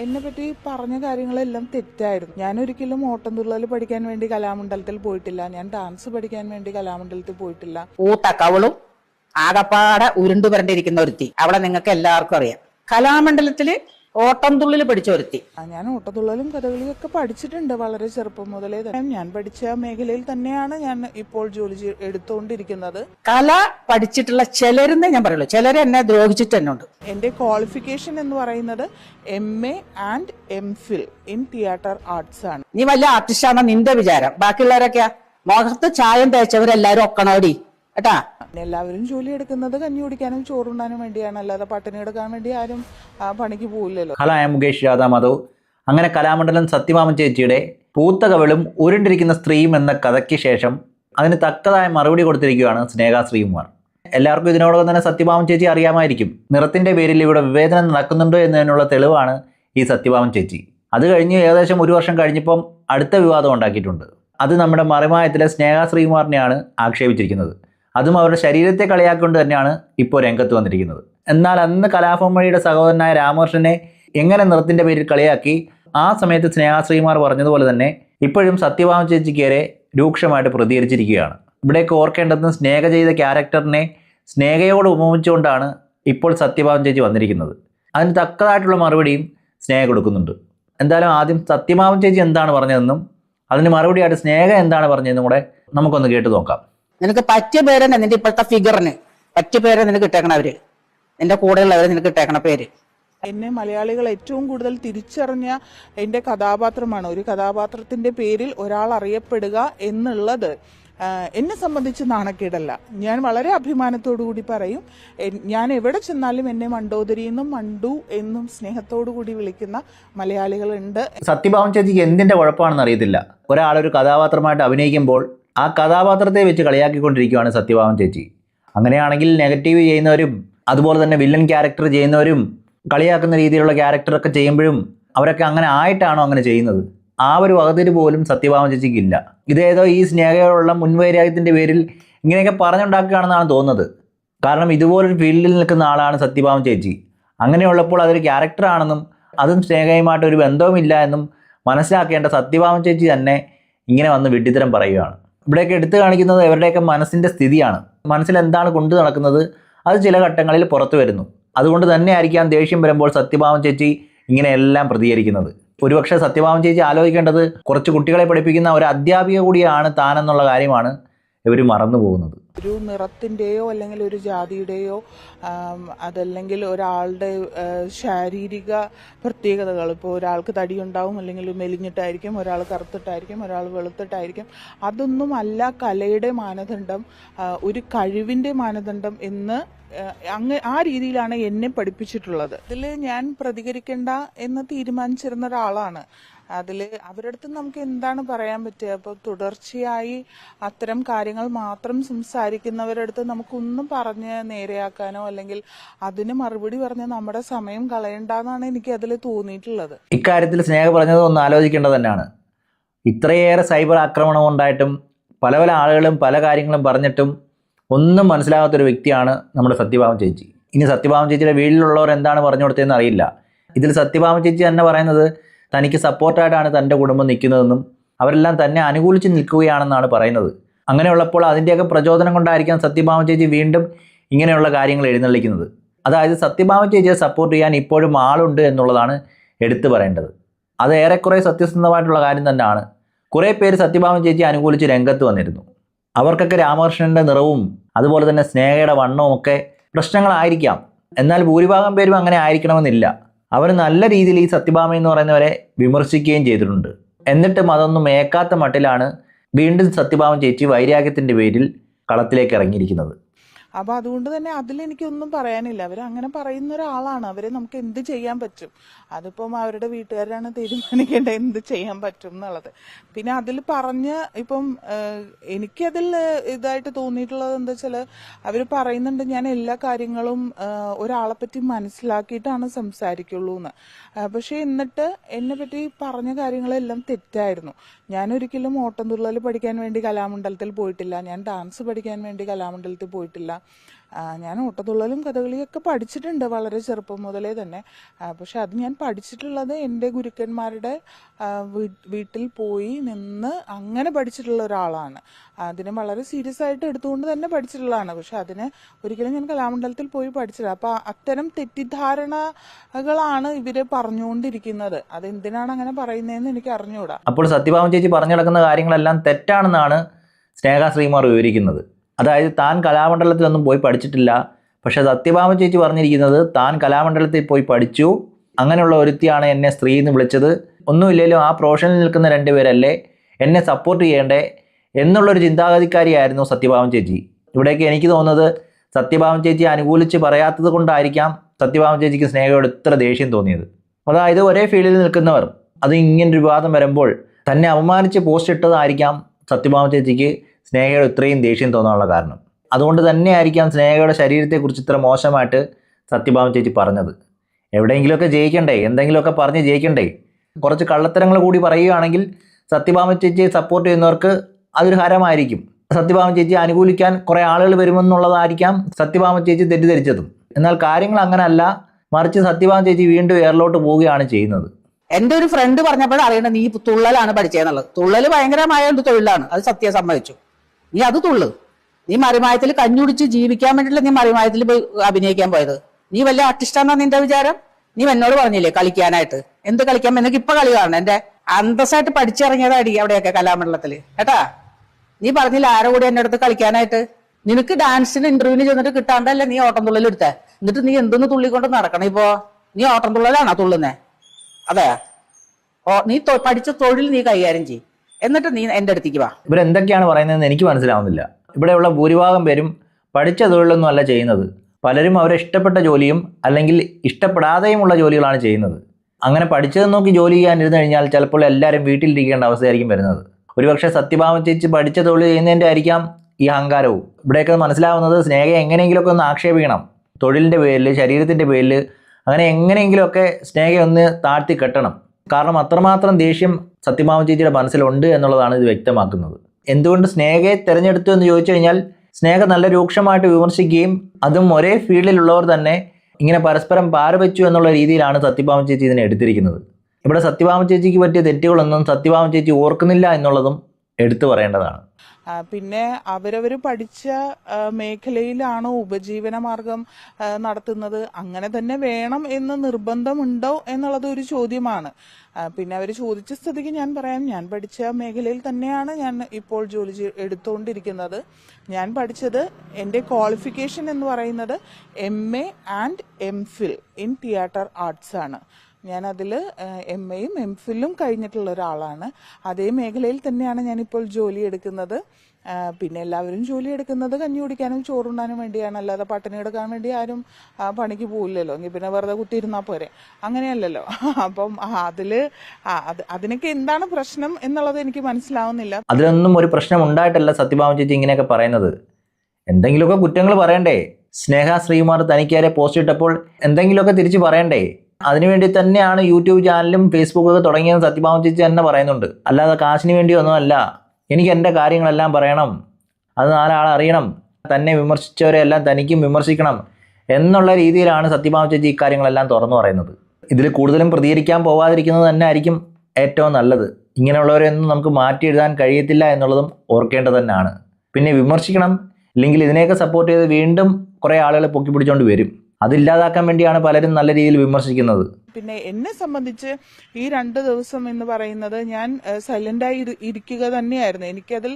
എന്നെ പറ്റി പറഞ്ഞ കാര്യങ്ങളെല്ലാം തെറ്റായിരുന്നു. ഞാൻ ഒരിക്കലും ഓട്ടംതുള്ളൽ പഠിക്കാൻ വേണ്ടി കലാമണ്ഡലത്തിൽ പോയിട്ടില്ല. ഞാൻ ഡാൻസ് പഠിക്കാൻ വേണ്ടി കലാമണ്ഡലത്തിൽ പോയിട്ടില്ല. ഊത്ത കവളും ആകപ്പാടെ ഉരുണ്ടു വരണ്ടിരിക്കുന്ന ഒരുത്തി. അവളെ നിങ്ങൾക്ക് എല്ലാവർക്കും അറിയാം. കലാമണ്ഡലത്തിൽ ഓട്ടം പഠിച്ചവരുത്തി. പഠിച്ച ഒരുത്തി ഞാൻ ഓട്ടത്തുള്ളലും കഥകളിയും ഒക്കെ പഠിച്ചിട്ടുണ്ട് വളരെ ചെറുപ്പം മുതലേ തന്നെ. ഞാൻ പഠിച്ച മേഖലയിൽ തന്നെയാണ് ഞാൻ ഇപ്പോൾ ജോലി ചെയ്- എടുത്തുകൊണ്ടിരിക്കുന്നത് കല പഠിച്ചിട്ടുള്ള ചിലരെന്നേ ഞാൻ പറയുള്ളൂ. ചിലരെ എന്നെ ദ്രോഹിച്ചിട്ട് തന്നെ ഉണ്ട് എന്റെ ക്വാളിഫിക്കേഷൻ എന്ന് പറയുന്നത് M A and M Phil in theatre arts ആണ്. നീ വലിയ ആർട്ടിസ്റ്റാണെന്ന് നിന്റെ വിചാരം? ബാക്കിയുള്ളവരൊക്കെയാ. മുഖത്ത് ചായം തേച്ചവരെല്ലാരും ഒക്കണോടി? കേട്ടാ? എല്ലാവരും ജോലി എടുക്കുന്നത് കഞ്ഞി കുടിക്കാനും ചോറുണ്ണാനും വേണ്ടിയാണ്. അല്ലാതെ പട്ടിണി എടുക്കാൻ വേണ്ടി ആരും ആ, പണിക്ക് പോവില്ലല്ലോ. Hello I'm Mukesh Radha Madhav അങ്ങനെ കലാമണ്ഡലം സത്യമാമൻ ചേച്ചിയുടെ പൂത്ത കവിളും ഉരുണ്ടിരിക്കുന്ന സ്ത്രീയും എന്ന കഥയ്ക്ക് ശേഷം അതിന് തക്കതായ മറുപടി കൊടുത്തിരിക്കുകയാണ് സ്നേഹ ശ്രീകുമാർ. എല്ലാവർക്കും ഇതിനോടൊപ്പം തന്നെ സത്യഭാമൻ ചേച്ചി അറിയാമായിരിക്കും. നിറത്തിന്റെ പേരിൽ ഇവിടെ വിവേചനം നടക്കുന്നുണ്ടോ എന്നതിനുള്ള തെളിവാണ് ഈ സത്യഭാമൻ ചേച്ചി. അത് കഴിഞ്ഞ് ഏകദേശം ഒരു വർഷം കഴിഞ്ഞപ്പം അടുത്ത വിവാദം ഉണ്ടാക്കിയിട്ടുണ്ട്. അത് നമ്മുടെ മറിമായത്തിലെ സ്നേഹ ശ്രീകുമാറിനെയാണ് ആക്ഷേപിച്ചിരിക്കുന്നത്. അതും അവരുടെ ശരീരത്തെ കളിയാക്കൊണ്ട് തന്നെയാണ് ഇപ്പോൾ രംഗത്ത് വന്നിരിക്കുന്നത്. എന്നാൽ അന്ന് കലാഭവമണിയുടെ സഹോദരനായ രാമകൃഷ്ണനെ എങ്ങനെ നിറത്തിന്റെ പേരിൽ കളിയാക്കി ആ സമയത്ത് സ്നേഹാശ്രീമാർ പറഞ്ഞതുപോലെ തന്നെ ഇപ്പോഴും സത്യഭാമ ചേച്ചിക്കേരെ രൂക്ഷമായിട്ട് പ്രതികരിച്ചിരിക്കുകയാണ്. ഇവിടേക്ക് ഓർക്കേണ്ടത് സ്നേഹ ചെയ്ത ക്യാരക്ടറിനെ സ്നേഹയോട് ഉപമിച്ചുകൊണ്ടാണ് ഇപ്പോൾ സത്യഭാമ ചേച്ചി വന്നിരിക്കുന്നത്. അതിന് തക്കതായിട്ടുള്ള മറുപടിയും സ്നേഹ കൊടുക്കുന്നുണ്ട്. എന്തായാലും ആദ്യം സത്യഭാമ ചേച്ചി എന്താണ് പറഞ്ഞതെന്നും അതിന് മറുപടിയായിട്ട് സ്നേഹ എന്താണ് പറഞ്ഞതെന്നും കൂടെ നമുക്കൊന്ന് കേട്ട് നോക്കാം. നിനക്ക് പറ്റിയ പേര് തന്നെ നിന്റെ ഇപ്പോഴത്തെ ഫിഗറിന് പറ്റിയ പേര് നിനക്ക് ഇട്ടേക്കണ അവർ. നിന്റെ കൂടെയുള്ളവര് നിനക്ക് ഇട്ടേക്കണ പേര്. എന്നെ മലയാളികൾ ഏറ്റവും കൂടുതൽ തിരിച്ചറിഞ്ഞ എന്റെ കഥാപാത്രമാണ്. ഒരു കഥാപാത്രത്തിന്റെ പേരിൽ ഒരാൾ അറിയപ്പെടുക എന്നുള്ളത് എന്നെ സംബന്ധിച്ച് നാണക്കേടല്ല. ഞാൻ വളരെ അഭിമാനത്തോടു കൂടി പറയും ഞാൻ എവിടെ ചെന്നാലും എന്നെ മണ്ടോദരി എന്നും മണ്ടു എന്നും സ്നേഹത്തോടു കൂടി വിളിക്കുന്ന മലയാളികളുണ്ട്. സത്യഭാവം ചേച്ചിക്ക് എന്തിന്റെ കുഴപ്പമാണെന്ന് അറിയത്തില്ല. ഒരാൾ ഒരു കഥാപാത്രമായിട്ട് അഭിനയിക്കുമ്പോൾ ആ കഥാപാത്രത്തെ വെച്ച് കളിയാക്കിക്കൊണ്ടിരിക്കുകയാണ് സത്യഭാമൻ ചേച്ചി. അങ്ങനെയാണെങ്കിൽ നെഗറ്റീവ് ചെയ്യുന്നവരും അതുപോലെ തന്നെ വില്ലൻ ക്യാരക്ടർ ചെയ്യുന്നവരും കളിയാക്കുന്ന രീതിയിലുള്ള ക്യാരക്ടറൊക്കെ ചെയ്യുമ്പോഴും അവരൊക്കെ അങ്ങനെ ആയിട്ടാണോ അങ്ങനെ ചെയ്യുന്നത്? ആ ഒരു വകതിര് പോലും സത്യഭാമൻ ചേച്ചിക്ക് ഇല്ല. ഇതേതോ ഈ സ്നേഹയോടുള്ള മുൻവൈരാഗ്യത്തിന്റെ പേരിൽ ഇങ്ങനെയൊക്കെ പറഞ്ഞുണ്ടാക്കുകയാണെന്നാണ് തോന്നുന്നത്. കാരണം ഇതുപോലൊരു ഫീൽഡിൽ നിൽക്കുന്ന ആളാണ് സത്യഭാമൻ ചേച്ചി. അങ്ങനെയുള്ളപ്പോൾ അതൊരു ക്യാരക്ടറാണെന്നും അതും സ്നേഹയുമായിട്ട് ഒരു ബന്ധവുമില്ല എന്നും മനസ്സിലാക്കേണ്ട സത്യഭാമൻ ചേച്ചി തന്നെ ഇങ്ങനെ വന്ന് വിഡ്ഢിത്തരം പറയുകയാണ്. ഇവിടെയൊക്കെ എടുത്തു കാണിക്കുന്നത് ഇവരുടെയൊക്കെ മനസ്സിന്റെ സ്ഥിതിയാണ്. മനസ്സിൽ എന്താണ് കൊണ്ടു നടക്കുന്നത്? അത് ചില ഘട്ടങ്ങളിൽ പുറത്തു വരുന്നു. അതുകൊണ്ട് തന്നെ ആയിരിക്കാം ദേഷ്യം വരുമ്പോൾ സത്യഭാമൻ ചേച്ചി ഇങ്ങനെയെല്ലാം പ്രതികരിക്കുന്നത്. ഒരുപക്ഷെ സത്യഭാമൻ ചേച്ചി ആലോചിക്കേണ്ടത് കുറച്ച് കുട്ടികളെ പഠിപ്പിക്കുന്ന ഒരു അധ്യാപിക കൂടിയാണ് താനെന്നുള്ള കാര്യമാണ്. ഇവർ മറന്നു പോകുന്നത്. ഒരു നിറത്തിന്റെയോ അല്ലെങ്കിൽ ഒരു ജാതിയുടെയോ അതല്ലെങ്കിൽ ഒരാളുടെ ശാരീരിക പ്രത്യേകതകൾ. ഇപ്പോൾ ഒരാൾക്ക് തടിയുണ്ടാവും അല്ലെങ്കിൽ മെലിഞ്ഞിട്ടായിരിക്കും ഒരാൾ കറുത്തിട്ടായിരിക്കും ഒരാൾ വെളുത്തിട്ടായിരിക്കും. അതൊന്നും അല്ല കലയുടെ മാനദണ്ഡം ഒരു കഴിവിന്റെ മാനദണ്ഡം എന്ന് അങ്ങ് ആ രീതിയിലാണ് എന്നെ പഠിപ്പിച്ചിട്ടുള്ളത്. ഇതിൽ ഞാൻ പ്രതികരിക്കേണ്ട എന്ന് തീരുമാനിച്ചിരുന്ന ഒരാളാണ്. അതിൽ അവരുടെ അടുത്ത് നമുക്ക് എന്താണ് പറയാൻ പറ്റുക? അപ്പോൾ തുടർച്ചയായി അത്തരം കാര്യങ്ങൾ മാത്രം സംസാരിക്കുന്നവരുടെ അടുത്ത് നമുക്കൊന്നും പറഞ്ഞ് നേരെയാക്കാനോ അല്ലെങ്കിൽ അതിന് മറുപടി പറഞ്ഞ് നമ്മുടെ സമയം കളയണ്ടെന്നാണ് എനിക്ക് അതിൽ തോന്നിയിട്ടുള്ളത്. ഇക്കാര്യത്തിൽ സ്നേഹ പറഞ്ഞത് ഒന്ന് ആലോചിക്കേണ്ടത് തന്നെയാണ്. ഇത്രയേറെ സൈബർ ആക്രമണം ഉണ്ടായിട്ടും പല പല ആളുകളും പല കാര്യങ്ങളും പറഞ്ഞിട്ടും ഒന്നും മനസ്സിലാകാത്തൊരു വ്യക്തിയാണ് നമ്മുടെ സത്യഭാമ ചേച്ചി. ഇനി സത്യഭാമ ചേച്ചിയുടെ വീട്ടിലുള്ളവർ എന്താണ് പറഞ്ഞു കൊടുത്തതെന്ന് അറിയില്ല. ഇതിൽ സത്യഭാമ ചേച്ചി തന്നെ പറയുന്നത് തനിക്ക് സപ്പോർട്ടായിട്ടാണ് തന്റെ കുടുംബം നിൽക്കുന്നതെന്നും അവരെല്ലാം തന്നെ അനുകൂലിച്ച് നിൽക്കുകയാണെന്നാണ് പറയുന്നത്. അങ്ങനെയുള്ളപ്പോൾ അതിന്റെയൊക്കെ പ്രചോദനം കൊണ്ടായിരിക്കാം സത്യഭാമ ചേച്ചി വീണ്ടും ഇങ്ങനെയുള്ള കാര്യങ്ങൾ എഴുന്നള്ളിക്കുന്നത്. അതായത് സത്യഭാമ ചേച്ചിയെ സപ്പോർട്ട് ചെയ്യാൻ ഇപ്പോഴും ആളുണ്ട് എന്നുള്ളതാണ് എടുത്തു പറയേണ്ടത്. അത് ഏറെക്കുറെ സത്യസന്ധമായിട്ടുള്ള കാര്യം തന്നെയാണ്. കുറേ പേര് സത്യഭാമ ചേച്ചി അനുകൂലിച്ച് രംഗത്ത് വന്നിരുന്നു. അവർക്കൊക്കെ രാമകൃഷ്ണന്റെ നിറവും അതുപോലെ തന്നെ സ്നേഹയുടെ വണ്ണവും ഒക്കെ പ്രശ്നങ്ങളായിരിക്കാം. എന്നാൽ ഭൂരിഭാഗം പേരും അങ്ങനെ ആയിരിക്കണമെന്നില്ല. അവർ നല്ല രീതിയിൽ ഈ സത്യഭാമ എന്ന് പറയുന്നവരെ വിമർശിക്കുകയും ചെയ്തിട്ടുണ്ട്. എന്നിട്ടും അതൊന്നും ഏക്കാത്ത മട്ടിലാണ് വീണ്ടും സത്യഭാമ ചേച്ചി വൈരാഗ്യത്തിന്റെ പേരിൽ കളത്തിലേക്ക് ഇറങ്ങിയിരിക്കുന്നത്. അപ്പോൾ അതുകൊണ്ട് തന്നെ അതിലെനിക്കൊന്നും പറയാനില്ല. അവർ അങ്ങനെ പറയുന്ന ഒരാളാണ് അവരെ നമുക്ക് എന്ത് ചെയ്യാൻ പറ്റും? അതിപ്പം അവരുടെ വീട്ടുകാരാണ് തീരുമാനിക്കേണ്ടത് എന്ത് ചെയ്യാൻ പറ്റും എന്നുള്ളത്. പിന്നെ അതിൽ പറഞ്ഞ് ഇപ്പം എനിക്കതിൽ ഇതായിട്ട് തോന്നിയിട്ടുള്ളത് എന്താ വെച്ചാൽ അവർ പറയുന്നുണ്ട് ഞാൻ എല്ലാ കാര്യങ്ങളും ഒരാളെ പറ്റി മനസ്സിലാക്കിയിട്ടാണ് സംസാരിക്കുള്ളൂ എന്ന് പക്ഷേ എന്നിട്ട് എന്നെ പറ്റി പറഞ്ഞ കാര്യങ്ങളെല്ലാം തെറ്റായിരുന്നു. ഞാൻ ഒരിക്കലും ഓട്ടംതുള്ളൽ പഠിക്കാൻ വേണ്ടി കലാമണ്ഡലത്തിൽ പോയിട്ടില്ല. ഞാൻ ഡാൻസ് പഠിക്കാൻ വേണ്ടി കലാമണ്ഡലത്തിൽ പോയിട്ടില്ല. ഞാൻ ഓട്ടത്തുള്ളലും കഥകളിയൊക്കെ പഠിച്ചിട്ടുണ്ട് വളരെ ചെറുപ്പം മുതലേ തന്നെ. പക്ഷെ അത് ഞാൻ പഠിച്ചിട്ടുള്ളത് എന്റെ ഗുരുക്കന്മാരുടെ വീട്ടിൽ പോയി നിന്ന് അങ്ങനെ പഠിച്ചിട്ടുള്ള ഒരാളാണ്. അതിനെ വളരെ സീരിയസ് ആയിട്ട് എടുത്തുകൊണ്ട് തന്നെ പഠിച്ചിട്ടുള്ളതാണ്. പക്ഷെ അതിന് ഒരിക്കലും ഞാൻ കലാമണ്ഡലത്തിൽ പോയി പഠിച്ചില്ല. അപ്പം അത്തരം തെറ്റിദ്ധാരണകളാണ് ഇവർ പറഞ്ഞുകൊണ്ടിരിക്കുന്നത്. അതെന്തിനാണ് അങ്ങനെ പറയുന്നതെന്ന് എനിക്ക് അറിഞ്ഞുകൂടാ അപ്പോൾ സത്യഭാമ ചേച്ചി പറഞ്ഞു കിടക്കുന്ന കാര്യങ്ങളെല്ലാം തെറ്റാണെന്നാണ് സ്നേഹ ശ്രീമാർ വിവരിക്കുന്നത്. അതായത് താൻ കലാമണ്ഡലത്തിലൊന്നും പോയി പഠിച്ചിട്ടില്ല. പക്ഷേ സത്യഭാമ ചേച്ചി പറഞ്ഞിരിക്കുന്നത് താൻ കലാമണ്ഡലത്തിൽ പോയി പഠിച്ചു. അങ്ങനെയുള്ള ഒരുത്തിയാണ് എന്നെ സ്ത്രീ എന്ന് വിളിച്ചത്. ഒന്നുമില്ലെങ്കിലും ആ പ്രൊഫഷനിൽ നിൽക്കുന്ന രണ്ടുപേരല്ലേ എന്നെ സപ്പോർട്ട് ചെയ്യേണ്ടേ എന്നുള്ളൊരു ചിന്താഗതിക്കാരിയായിരുന്നു സത്യഭാമ ചേച്ചി. ഇവിടേക്ക് എനിക്ക് തോന്നുന്നത് സത്യഭാമ ചേച്ചി അനുകൂലിച്ച് പറയാത്തത് കൊണ്ടായിരിക്കാം സത്യഭാമ ചേച്ചിക്ക് സ്നേഹയോട് ഇത്ര ദേഷ്യം തോന്നിയത്. അതായത് ഒരേ ഫീൽഡിൽ നിൽക്കുന്നവർ അത് ഇങ്ങനൊരു വിവാദം വരുമ്പോൾ തന്നെ അപമാനിച്ച് പോസ്റ്റ് ഇട്ടതായിരിക്കാം സത്യഭാമ ചേച്ചിക്ക്. സ്നേഹയോട് ഇത്രയും ദേഷ്യം തോന്നാനുള്ള കാരണം. അതുകൊണ്ട് തന്നെയായിരിക്കാം സ്നേഹയുടെ ശരീരത്തെക്കുറിച്ച് ഇത്ര മോശമായിട്ട് സത്യഭാമ ചേച്ചി പറഞ്ഞത്. എവിടെയെങ്കിലുമൊക്കെ ജയിക്കണ്ടേ? എന്തെങ്കിലുമൊക്കെ പറഞ്ഞ് ജയിക്കണ്ടേ? കുറച്ച് കള്ളത്തരങ്ങൾ കൂടി പറയുകയാണെങ്കിൽ സത്യഭാമ ചേച്ചിയെ സപ്പോർട്ട് ചെയ്യുന്നവർക്ക് അതൊരു ഹരമായിരിക്കും. സത്യഭാമ ചേച്ചിയെ അനുകൂലിക്കാൻ കുറേ ആളുകൾ വരുമെന്നുള്ളതായിരിക്കാം സത്യഭാമ ചേച്ചി തെറ്റിദ്ധരിച്ചതും. എന്നാൽ കാര്യങ്ങൾ അങ്ങനല്ല. മറിച്ച് സത്യഭാമ ചേച്ചി വീണ്ടും എയറിലോട്ട് പോവുകയാണ് ചെയ്യുന്നത്. എന്റെ ഒരു ഫ്രണ്ട് പറഞ്ഞപ്പോഴും അറിയണത് നീ തുള്ളലാണ് പഠിച്ചതെന്നുള്ളത് തുള്ളൽ ഭയങ്കരമായ ഒരു തൊഴിലാണ്. അത് സത്യം സമ്മതിച്ചു. നീ അത് തുള്ളു. നീ മറിമായത്തിൽ കഞ്ഞുടിച്ച് ജീവിക്കാൻ വേണ്ടിയിട്ടില്ല നീ മറിമായത്തിൽ പോയി അഭിനയിക്കാൻ പോയത്. നീ വല്ല ആർട്ടിസ്റ്റാന്നാ നിന്റെ വിചാരം? നീ എന്നോട് പറഞ്ഞില്ലേ കളിക്കാനായിട്ട്? എന്ത് കളിക്കാൻ? എന്നൊക്കെ ഇപ്പൊ കളി കാണണം. എന്റെ അന്തസ്സായിട്ട് പഠിച്ചിറങ്ങിയതാടി അവിടെയൊക്കെ കലാമണ്ഡലത്തിൽ. കേട്ടാ? നീ പറഞ്ഞില്ല ആരോ കൂടി എന്റെ അടുത്ത് കളിക്കാനായിട്ട്? നിനക്ക് ഡാൻസിന് ഇന്റർവ്യൂവിന് ചെന്നിട്ട് കിട്ടാണ്ടല്ലേ നീ ഓട്ടം തുള്ളൽ എടുത്തേ? എന്നിട്ട് നീ എന്തൊന്ന് തുള്ളിക്കൊണ്ട് നടക്കണം ഇപ്പോ? നീ ഓട്ടം തുള്ളലാണോ തുള്ളുന്നേ? അതെ. ഓ നീ പഠിച്ച തൊഴിൽ നീ കൈകാര്യം ചെയ്യും. എന്നിട്ട് നീ എന്റെ അടുത്തേക്ക് വാ. ഇവരെന്തൊക്കെയാണ് പറയുന്നതെന്ന് എനിക്ക് മനസ്സിലാവുന്നില്ല. ഇവിടെയുള്ള ഭൂരിഭാഗം പേരും പഠിച്ച തൊഴിലൊന്നും അല്ല ചെയ്യുന്നത്. പലരും അവരെ ഇഷ്ടപ്പെട്ട ജോലിയും അല്ലെങ്കിൽ ഇഷ്ടപ്പെടാതെയുമുള്ള ജോലികളാണ് ചെയ്യുന്നത്. അങ്ങനെ പഠിച്ചത് നോക്കി ജോലി ചെയ്യാനിരുന്നു കഴിഞ്ഞാൽ ചിലപ്പോൾ എല്ലാവരും വീട്ടിലിരിക്കേണ്ട അവസ്ഥയായിരിക്കും വരുന്നത്. ഒരുപക്ഷെ സത്യഭാവം ചേച്ചി പഠിച്ച തൊഴിൽ ചെയ്യുന്നതിന്റെ ആയിരിക്കാം ഈ അഹങ്കാരവും. ഇവിടെയൊക്കെ മനസ്സിലാവുന്നത് സ്നേഹയെ എങ്ങനെയെങ്കിലുമൊക്കെ ഒന്ന് ആക്ഷേപിക്കണം. തൊഴിലിന്റെ പേരിൽ ശരീരത്തിന്റെ പേരിൽ അങ്ങനെ എങ്ങനെയെങ്കിലുമൊക്കെ സ്നേഹയെ ഒന്ന് താഴ്ത്തി കെട്ടണം. കാരണം അത്രമാത്രം ദേഷ്യം സത്യഭാമ ചേച്ചിയുടെ മനസ്സിലുണ്ട് എന്നുള്ളതാണ് ഇത് വ്യക്തമാക്കുന്നത്. എന്തുകൊണ്ട് സ്നേഹയെ തിരഞ്ഞെടുത്തു എന്ന് ചോദിച്ചു കഴിഞ്ഞാൽ സ്നേഹ നല്ല രൂക്ഷമായിട്ട് വിമർശിക്കുകയും അതും ഒരേ ഫീൽഡിലുള്ളവർ തന്നെ ഇങ്ങനെ പരസ്പരം പാരവെച്ചു എന്നുള്ള രീതിയിലാണ് സത്യഭാമ ചേച്ചി ഇതിനെ എടുത്തിരിക്കുന്നത്. ഇവിടെ സത്യഭാമ ചേച്ചിക്ക് പറ്റിയ തെറ്റുകളൊന്നും സത്യഭാമ ചേച്ചി ഓർക്കുന്നില്ല എന്നുള്ളതും എടുത്തു പറയേണ്ടതാണ്. പിന്നെ അവരവർ പഠിച്ച മേഖലയിലാണോ ഉപജീവന മാർഗം നടത്തുന്നത്? അങ്ങനെ തന്നെ വേണം എന്ന് നിർബന്ധമുണ്ടോ എന്നുള്ളത് ഒരു ചോദ്യമാണ്. പിന്നെ അവർ ചോദിച്ച സ്ഥിതിക്ക് ഞാൻ പറയാം. ഞാൻ പഠിച്ച മേഖലയിൽ തന്നെയാണ് ഞാൻ ഇപ്പോൾ ജോലി എടുത്തുകൊണ്ടിരിക്കുന്നത് ഞാൻ പഠിച്ചത് എന്റെ ക്വാളിഫിക്കേഷൻ എന്ന് പറയുന്നത് M A and M Phil in theatre arts ആണ്. ഞാൻ എം എയും എം ഫില്ലും കഴിഞ്ഞിട്ടുള്ള ഒരാളാണ്. അതേ മേഖലയിൽ തന്നെയാണ് ഞാനിപ്പോൾ ജോലി എടുക്കുന്നത്. പിന്നെ എല്ലാവരും ജോലി എടുക്കുന്നത് കഞ്ഞി കുടിക്കാനും ചോറുണ്ണാനും വേണ്ടിയാണ്. അല്ലാതെ പട്ടിണി എടുക്കാൻ വേണ്ടി ആരും പണിക്ക് പോവില്ലല്ലോ. എങ്കിൽ പിന്നെ വെറുതെ കുത്തിയിരുന്നാൽ പോരെ. അങ്ങനെയല്ലല്ലോ. അപ്പം അതിൽ അതിനൊക്കെ എന്താണ് പ്രശ്നം എന്നുള്ളത് എനിക്ക് മനസ്സിലാവുന്നില്ല. അതിലൊന്നും ഒരു പ്രശ്നം ഉണ്ടായിട്ടല്ല സത്യഭാമ ചേച്ചി ഇങ്ങനെയൊക്കെ പറയുന്നത്. എന്തെങ്കിലുമൊക്കെ കുറ്റങ്ങൾ പറയണ്ടേ? സ്നേഹ ശ്രീകുമാർ തനിക്കാരെ പോസ്റ്റ് ഇട്ടപ്പോൾ എന്തെങ്കിലുമൊക്കെ തിരിച്ചു പറയണ്ടേ? അതിനുവേണ്ടി തന്നെയാണ് യൂട്യൂബ് ചാനലും ഫേസ്ബുക്കൊക്കെ തുടങ്ങിയത് സത്യഭാമ ചേച്ചി തന്നെ പറയുന്നുണ്ട്. അല്ലാതെ കാശിന് വേണ്ടിയൊന്നും അല്ല എനിക്ക് എന്റെ കാര്യങ്ങളെല്ലാം പറയണം. അത് നാലാൾ അറിയണം. തന്നെ വിമർശിച്ചവരെല്ലാം തനിക്കും വിമർശിക്കണം എന്നുള്ള രീതിയിലാണ് സത്യഭാമ ചേച്ചി ഇക്കാര്യങ്ങളെല്ലാം തുറന്നു പറയുന്നത്. ഇതിൽ കൂടുതലും പ്രതികരിക്കാൻ പോവാതിരിക്കുന്നത് തന്നെ ആയിരിക്കും ഏറ്റവും നല്ലത്. ഇങ്ങനെയുള്ളവരെയൊന്നും നമുക്ക് മാറ്റി എഴുതാൻ കഴിയത്തില്ല എന്നുള്ളതും ഓർക്കേണ്ടത് തന്നെയാണ്. പിന്നെ വിമർശിക്കണം. ഇല്ലെങ്കിൽ ഇതിനെയൊക്കെ സപ്പോർട്ട് ചെയ്ത് വീണ്ടും കുറേ ആളുകൾ പൊക്കി പിടിച്ചുകൊണ്ട് വരും. അതില്ലാതാക്കാൻ വേണ്ടിയാണ് പലരും നല്ല രീതിയിൽ വിമർശിക്കുന്നത്. പിന്നെ എന്നെ സംബന്ധിച്ച് ഈ രണ്ട് ദിവസം എന്ന് പറയുന്നത് ഞാൻ സൈലന്റായി ഇരിക്കുക തന്നെയായിരുന്നു. എനിക്കതിൽ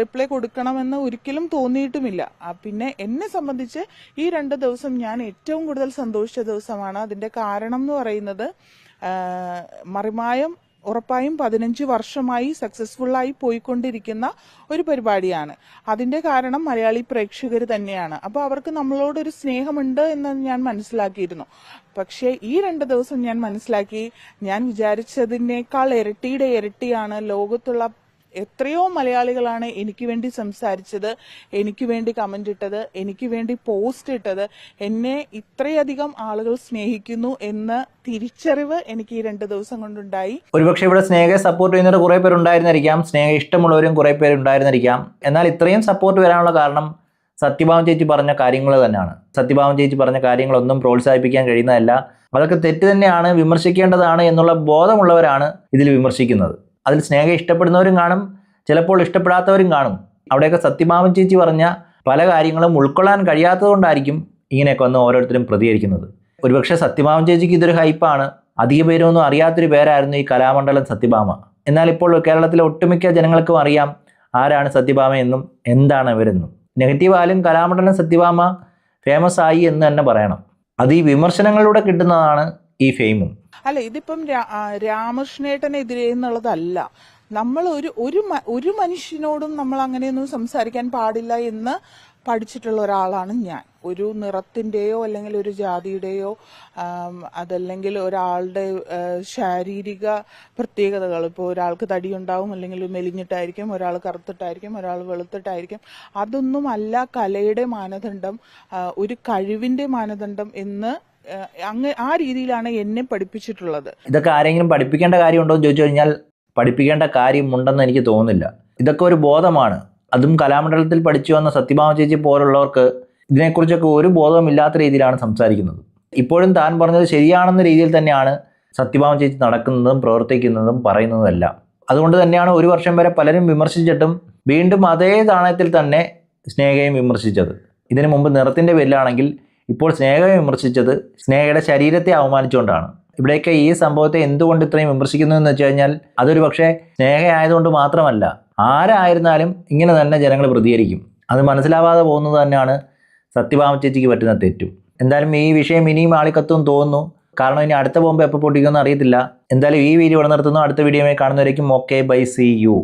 റിപ്ലൈ കൊടുക്കണമെന്ന് ഒരിക്കലും തോന്നിയിട്ടുമില്ല. പിന്നെ എന്നെ സംബന്ധിച്ച് ഈ രണ്ട് ദിവസം ഞാൻ ഏറ്റവും കൂടുതൽ സന്തോഷിച്ച ദിവസമാണ്. അതിന്റെ കാരണം എന്ന് പറയുന്നത് മറിമായം ഉറപ്പായും പതിനഞ്ച് വർഷമായി സക്സസ്ഫുള്ളായി പോയിക്കൊണ്ടിരിക്കുന്ന ഒരു പരിപാടിയാണ്. അതിന്റെ കാരണം മലയാളി പ്രേക്ഷകർ തന്നെയാണ്. അപ്പോൾ അവർക്ക് നമ്മളോടൊരു സ്നേഹമുണ്ട് എന്ന് ഞാൻ മനസ്സിലാക്കിയിരുന്നു. പക്ഷേ ഈ രണ്ട് ദിവസം ഞാൻ മനസ്സിലാക്കി. ഞാൻ വിചാരിച്ചതിനേക്കാൾ ഇരട്ടിയുടെ ഇരട്ടിയാണ് ലോകത്തുള്ള എത്രയോ മലയാളികളാണ് എനിക്ക് വേണ്ടി സംസാരിച്ചത് എനിക്ക് വേണ്ടി കമന്റ് ഇട്ടത് എനിക്ക് വേണ്ടി പോസ്റ്റ് ഇട്ടത്. എന്നെ ഇത്രയധികം ആളുകൾ സ്നേഹിക്കുന്നു എന്ന തിരിച്ചറിവ് എനിക്ക് ഈ രണ്ട് ദിവസം കൊണ്ടുണ്ടായി. ഒരുപക്ഷെ ഇവിടെ സ്നേഹയെ സപ്പോർട്ട് ചെയ്യുന്നവർ കുറേ പേരുണ്ടായിരുന്നിരിക്കാം. സ്നേഹ ഇഷ്ടമുള്ളവരും കുറേ പേരുണ്ടായിരുന്നിരിക്കാം. എന്നാൽ ഇത്രയും സപ്പോർട്ട് വരാനുള്ള കാരണം സത്യഭാമ ചേച്ചി പറഞ്ഞ കാര്യങ്ങൾ തന്നെയാണ്. സത്യഭാമ ചേച്ചി പറഞ്ഞ കാര്യങ്ങളൊന്നും പ്രോത്സാഹിപ്പിക്കാൻ കഴിയുന്നതല്ല. അതൊക്കെ തെറ്റ് തന്നെയാണ് വിമർശിക്കേണ്ടതാണ് എന്നുള്ള ബോധമുള്ളവരാണ് ഇതിൽ വിമർശിക്കുന്നത്. അതിൽ സ്നേഹം ഇഷ്ടപ്പെടുന്നവരും കാണും ചിലപ്പോൾ ഇഷ്ടപ്പെടാത്തവരും കാണും. അവിടെയൊക്കെ സത്യഭാമൻ ചേച്ചി പറഞ്ഞ പല കാര്യങ്ങളും ഉൾക്കൊള്ളാൻ കഴിയാത്തതുകൊണ്ടായിരിക്കും ഇങ്ങനെയൊക്കെ വന്ന് ഓരോരുത്തരും പ്രതികരിക്കുന്നത്. ഒരുപക്ഷെ സത്യഭാമൻ ചേച്ചിക്ക് ഇതൊരു ഹൈപ്പാണ്. അധിക പേരൊന്നും അറിയാത്തൊരു പേരായിരുന്നു ഈ കലാമണ്ഡലം സത്യഭാമ. എന്നാൽ ഇപ്പോൾ കേരളത്തിലെ ഒട്ടുമിക്ക ജനങ്ങൾക്കും അറിയാം ആരാണ് സത്യഭാമ എന്നും എന്താണ് ഇവരെന്നും നെഗറ്റീവ് കലാമണ്ഡലം സത്യഭാമ ഫേമസ് ആയി എന്ന് തന്നെ പറയണം. അത് ഈ വിമർശനങ്ങളിലൂടെ കിട്ടുന്നതാണ് ഈ ഫെയിമും. അല്ല ഇതിപ്പം രാമകൃഷ്ണേട്ടനെതിരെ എന്നുള്ളതല്ല. നമ്മൾ ഒരു ഒരു ഒരു മനുഷ്യനോടും നമ്മൾ അങ്ങനെയൊന്നും സംസാരിക്കാൻ പാടില്ല എന്ന് പഠിച്ചിട്ടുള്ള ഒരാളാണ് ഞാൻ. ഒരു നിറത്തിന്റെയോ അല്ലെങ്കിൽ ഒരു ജാതിയുടെയോ അതല്ലെങ്കിൽ ഒരാളുടെ ശാരീരിക പ്രത്യേകതകൾ. ഇപ്പോൾ ഒരാൾക്ക് തടിയുണ്ടാവും അല്ലെങ്കിൽ മെലിഞ്ഞിട്ടായിരിക്കും ഒരാൾ കറുത്തിട്ടായിരിക്കും ഒരാൾ വെളുത്തിട്ടായിരിക്കും. അതൊന്നും അല്ല കലയുടെ മാനദണ്ഡം ഒരു കഴിവിന്റെ മാനദണ്ഡം എന്ന് അങ്ങ് ആ രീതിയിലാണ് എന്നെ പഠിപ്പിച്ചിട്ടുള്ളത്. ഇതൊക്കെ ആരെങ്കിലും പഠിപ്പിക്കേണ്ട കാര്യമുണ്ടോ എന്ന് ചോദിച്ചു കഴിഞ്ഞാൽ പഠിപ്പിക്കേണ്ട കാര്യമുണ്ടെന്ന് എനിക്ക് തോന്നുന്നില്ല. ഇതൊക്കെ ഒരു ബോധമാണ്. അതും കലാമണ്ഡലത്തിൽ പഠിച്ചു വന്ന സത്യഭാമ ചേച്ചി പോലുള്ളവർക്ക് ഇതിനെക്കുറിച്ചൊക്കെ ഒരു ബോധവുമില്ലാത്ത രീതിയിലാണ് സംസാരിക്കുന്നത്. ഇപ്പോഴും താൻ പറഞ്ഞത് ശരിയാണെന്ന രീതിയിൽ തന്നെയാണ് സത്യഭാമ ചേച്ചി നടക്കുന്നതും പ്രവർത്തിക്കുന്നതും പറയുന്നതുമെല്ലാം. അതുകൊണ്ട് തന്നെയാണ് ഒരു വർഷം വരെ പലരും വിമർശിച്ചിട്ടും വീണ്ടും അതേ നാണയത്തിൽ തന്നെ സ്നേഹയും വിമർശിച്ചത്. ഇതിനു മുമ്പ് നിറത്തിന്റെ പേരിലാണെങ്കിൽ ഇപ്പോൾ സ്നേഹയെ വിമർശിച്ചത് സ്നേഹയുടെ ശരീരത്തെ അവമാനിച്ചുകൊണ്ടാണ്. ഇവിടെയൊക്കെ ഈ സംഭവത്തെ എന്തുകൊണ്ട് ഇത്രയും വിമർശിക്കുന്നു എന്ന് വെച്ച് കഴിഞ്ഞാൽ അതൊരു പക്ഷേ സ്നേഹയായതുകൊണ്ട് മാത്രമല്ല ആരായിരുന്നാലും ഇങ്ങനെ തന്നെ ജനങ്ങൾ പ്രതികരിക്കും. അത് മനസ്സിലാവാതെ പോകുന്നത് തന്നെയാണ് സത്യഭാമ ചേച്ചിക്ക് പറ്റുന്ന തെറ്റും. എന്തായാലും ഈ വിഷയം ഇനിയും ആളിക്കത്തും തോന്നുന്നു. കാരണം ഇനി അടുത്ത ബോംബ് എപ്പോൾ പൊട്ടിക്കുമെന്ന് അറിയത്തില്ല. എന്തായാലും ഈ വീഡിയോ ഇവിടെ നിർത്തുന്നു. അടുത്ത വീഡിയോയിൽ കാണുന്നവരേക്കും ഓക്കെ ബൈ സി യു.